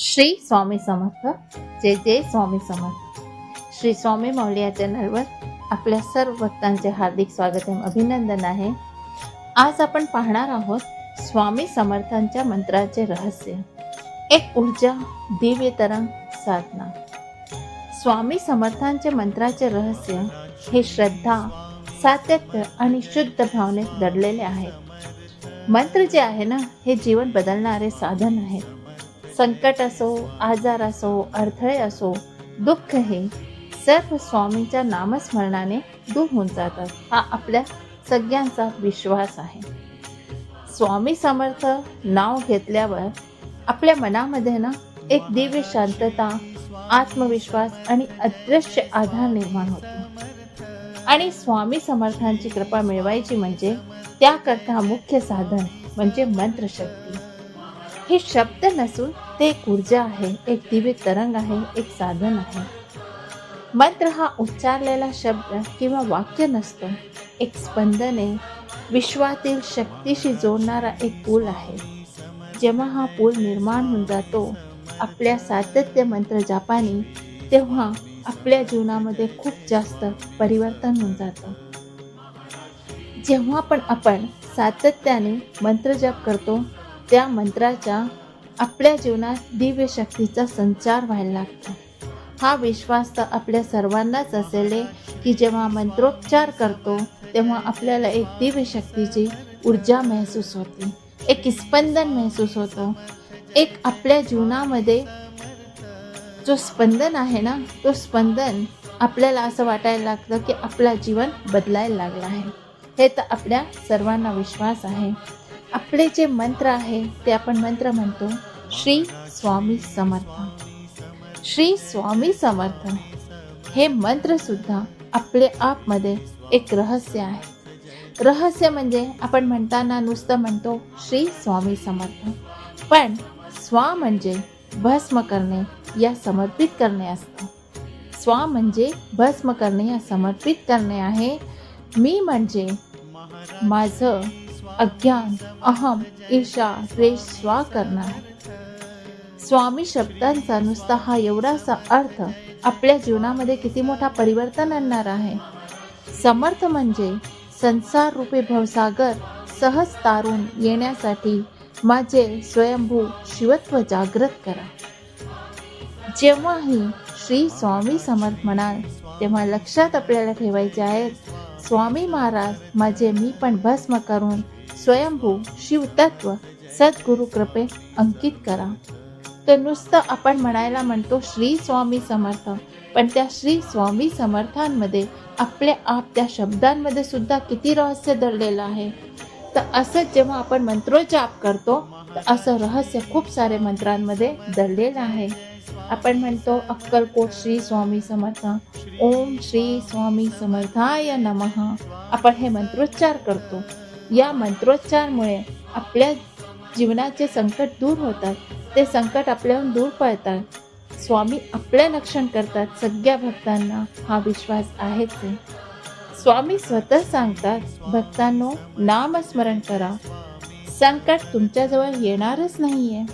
श्री स्वामी समर्थ. जय जय स्वामी समर्थ. श्री स्वामी माऊली या चॅनलवर आपल्या सर्व भक्तांचे हार्दिक स्वागत आणि अभिनंदन आहे. आज आपण पाहणार आहोत स्वामी समर्थांच्या मंत्राचे रहस्य. एक ऊर्जा दिव्य तरंग साधना. स्वामी समर्थांचे मंत्राचे रहस्य हे श्रद्धा सातत्य आणि शुद्ध भावनेत दडलेले आहेत. मंत्र जे आहे ना हे जीवन बदलणारे साधन आहे. संकट असो आजार असो अडथळे असो दुःख हे सर्व स्वामींच्या नामस्मरणाने दूर होऊन जातात. हा आपल्या सगळ्यांचा विश्वास आहे. स्वामी समर्थ नाव घेतल्यावर आपल्या मनामध्ये ना एक दिव्य शांतता आत्मविश्वास आणि अदृश्य आधार निर्माण होतो. आणि स्वामी समर्थांची कृपा मिळवायची म्हणजे त्याकरता मुख्य साधन म्हणजे मंत्रशक्ती. हे शब्द नसून ते एक ऊर्जा आहे एक दिव्य तरंग आहे एक साधन आहे. मंत्र हा उच्चारलेला शब्द किंवा वाक्य नसतो एक स्पंदने विश्वातील शक्तीशी जोडणारा एक पूल आहे. जेव्हा हा पूल निर्माण होऊन जातो आपल्या सातत्य मंत्र जापानी तेव्हा आपल्या जीवनामध्ये खूप जास्त परिवर्तन होऊन जातं. जेव्हा पण आपण सातत्याने मंत्र जप करतो त्या मंत्राच्या आपल्या जीवनात दिव्य शक्तीचा संचार व्हायला लागतो. हा विश्वास तर आपल्या सर्वांनाच असेल की जेव्हा मंत्रोच्चार करतो तेव्हा आपल्याला एक दिव्य शक्तीची ऊर्जा महसूस होते एक स्पंदन महसूस होतो. एक आपल्या जीवनामध्ये जो स्पंदन आहे ना तो स्पंदन आपल्याला असं वाटायला लागतं की आपला जीवन बदलायला लागलं आहे. हे तर आपल्या सर्वांना विश्वास आहे. आपले जे मंत्र आहे ते आपण मंत्र म्हणतो श्री स्वामी समर्थ. श्री स्वामी समर्थ. हे मंत्र सुद्धा आपले आपमध्ये एक रहस्य आहे. रहस्य म्हणजे आपण म्हणताना नुसतं म्हणतो श्री स्वामी समर्थ. पण स्वा म्हणजे भस्म करणे या समर्पित करणे असतं. स्वा म्हणजे भस्म करणे या समर्पित करणे आहे. मी म्हणजे माझं अज्ञान अहम ईर्षा द्वेष स्वा करणार स्वामी शब्दांचा नुसता हा एवढासा अर्थ आपल्या जीवनामध्ये किती मोठा परिवर्तन आणणार आहे? समर्थ म्हणजे संसार रूपी भवसागर सहज तारून येण्यासाठी माझे स्वयंभू शिवत्व जागृत करा. जेव्हाही श्री स्वामी समर्थ म्हणाल तेव्हा लक्षात आपल्याला ठेवायचे आहेत स्वामी महाराज माझे मी पण भस्म करून स्वयंभू शिवतत्व सद्गुरु कृपे अंकित करा. तर नुसतं आपण म्हणायला म्हणतो श्री स्वामी समर्थ. पण त्या श्री स्वामी समर्थांमध्ये आपल्या आप त्या शब्दांमध्ये सुद्धा किती रहस्य दडलेलं आहे. तर असंच जेव्हा आपण मंत्रोच्चाप करतो तर असं रहस्य खूप सारे मंत्रांमध्ये दडलेलं आहे. आपण म्हणतो अक्कलकोट श्री स्वामी समर्थ ओम श्री स्वामी समर्थाय नमः. आपण हे मंत्रोच्चार करतो. या मंत्रोच्चारमुळे आपल्या जीवनाचे संकट दूर होतात. ते संकट आपल्याहून दूर पळतात स्वामी आपल्या रक्षण करतात. सगळ्या भक्तांना हा विश्वास आहेच स्वामी स्वतः सांगतात भक्तांनो नामस्मरण करा. संकट तुमच्याजवळ येणारच नाहीये.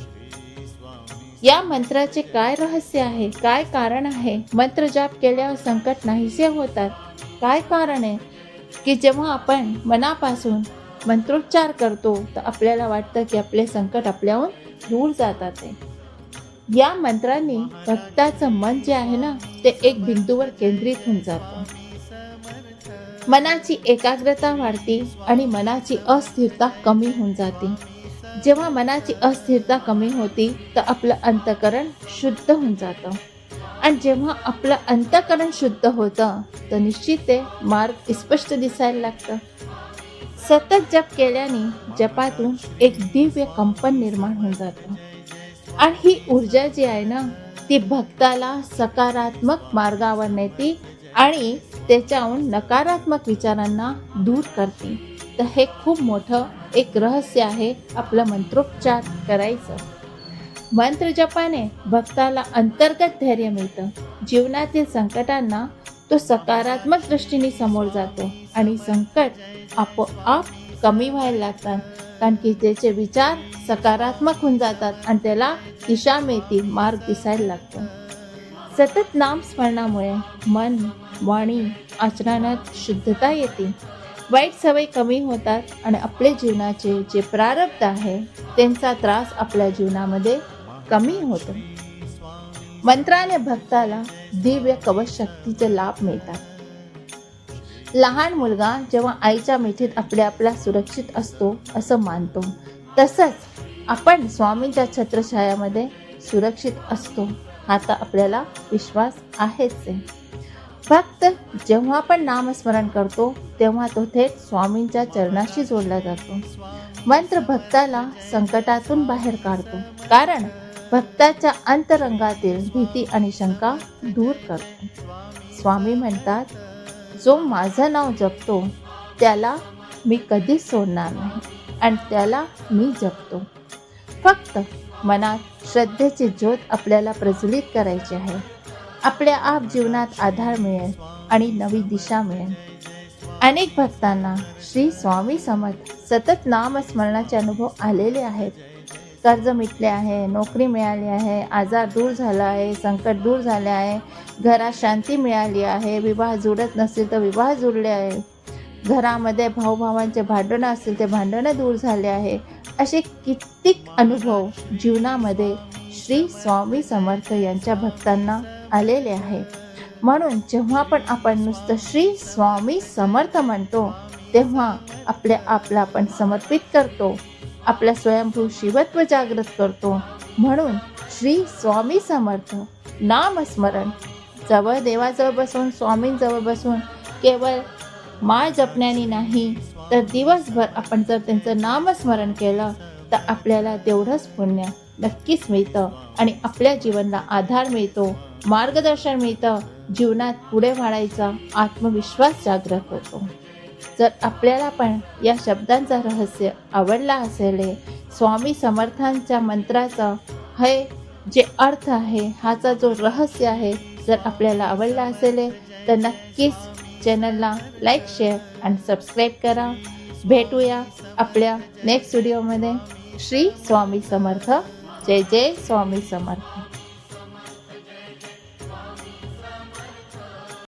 या मंत्राचे काय रहस्य आहे? काय कारण आहे? मंत्र जाप केल्यावर संकट नाहीसे होतात. काय कारण आहे? की जेव्हा आपण मनापासून मंत्रोच्चार करतो तर आपल्याला वाटतं की आपले संकट आपल्याहून दूर जातात या मंत्रांनी भक्ताचं मन जे आहे ना ते एक बिंदूवर केंद्रित होऊन जातं. मनाची एकाग्रता वाढते आणि मनाची अस्थिरता कमी होऊन जाते. जेव्हा मनाची अस्थिरता कमी होती तर आपलं अंतकरण शुद्ध होऊन जातं. आणि जेव्हा आपलं अंतकरण शुद्ध होतं तर निश्चित ते मार्ग स्पष्ट दिसायला लागतं. सतत जप केल्याने जपातून एक दिव्य कंपन निर्माण होऊन जातं. आणि ही ऊर्जा जी आहे ना ती भक्ताला सकारात्मक मार्गावर नेते आणि त्याच्याहून नकारात्मक विचारांना दूर करते. तर हे खूप मोठं एक रहस्य आहे आपलं मंत्रोपचार करायचं. मंत्र जपाने भक्ताला अंतर्गत धैर्य मिळतं. जीवनातील संकटांना तो सकारात्मक दृष्टीने समोर जातो आणि संकट आपोआप कमी व्हायला लागतात. कारण की त्याचे विचार सकारात्मक होऊन जातात आणि त्याला दिशा मिळते मार्ग दिसायला लागतो. सतत नामस्मरणामुळे मन वाणी आचरणात शुद्धता येते. वाईट सवय कमी होतात आणि आपले जीवनाचे जे प्रारब्ध आहे त्यांचा त्रास आपल्या जीवनामध्ये कमी होतो. मंत्राने भक्ताला दिव्य कवच शक्तीचे लाभ मिळतात. लहान मुलगा जेव्हा आईच्या मिठीत आपल्या आपला सुरक्षित असतो असं मानतो. तसंच आपण स्वामींच्या छत्रछायामध्ये सुरक्षित असतो हा तर आपल्याला विश्वास आहेच आहे. फक्त जेव्हा आपण नामस्मरण करतो तेव्हा तो थेट स्वामींच्या चरणाशी जोडला जातो. मंत्र भक्ताला संकटातून बाहेर काढतो. कारण भक्ताच्या अंतरंगातील भीती आणि शंका दूर करतो स्वामी म्हणतात जो माझं नाव जपतो त्याला मी कधीच सोडणार नाही आणि त्याला मी जपतो. फक्त मनात श्रद्धेची ज्योत आपल्याला प्रज्वलित करायची आहे. आपल्या आप जीवनात आधार मिळेल आणि नवी दिशा मिळेल. अनेक भक्तांना श्री स्वामी समर्थ सतत नामस्मरणाचे अनुभव आलेले आहेत. कर्ज मिटले आहे नोकरी मिळाली आहे आजार दूर झाला आहे संकट दूर झाले आहे घरात शांती मिळाली आहे विवाह जुळत नसेल तर विवाह जुळले आहे. घरामध्ये भाऊभावांचे भांडणं असतील ते भांडणं दूर झाले आहे. असे कित्येक अनुभव जीवनामध्ये श्री स्वामी समर्थ यांच्या भक्तांना आलेले आहे. म्हणून जेव्हा पण आपण नुसतं श्री स्वामी समर्थ म्हणतो तेव्हा आपल्या आपला आपण समर्पित करतो. आपल्या स्वयंभू शिवत्व जागृत करतो. म्हणून श्री स्वामी समर्थ नामस्मरण. जवळ देवाजवळ बसून स्वामींजवळ बसून केवळ माळ जपण्याने नाही तर दिवसभर आपण जर त्यांचं नामस्मरण केलं तर आपल्याला तेवढंच पुण्य नक्कीच मिळतं आणि आपल्या जीवनाला आधार मिळतो मार्गदर्शन मिळतं जीवनात पुढे वाढायचा आत्मविश्वास जागृत होतो. जर आपल्याला पण या शब्दांचा रहस्य आवडला असेल स्वामी समर्थांच्या मंत्राचा हे जे अर्थ आहे हाचा जो रहस्य आहे जर आपल्याला आवडला असेल तर नक्कीच चॅनलला लाईक शेअर आणि सबस्क्राईब करा. भेटूया आपल्या नेक्स्ट व्हिडिओमध्ये. श्री स्वामी समर्थ. जय जय स्वामी समर्थ.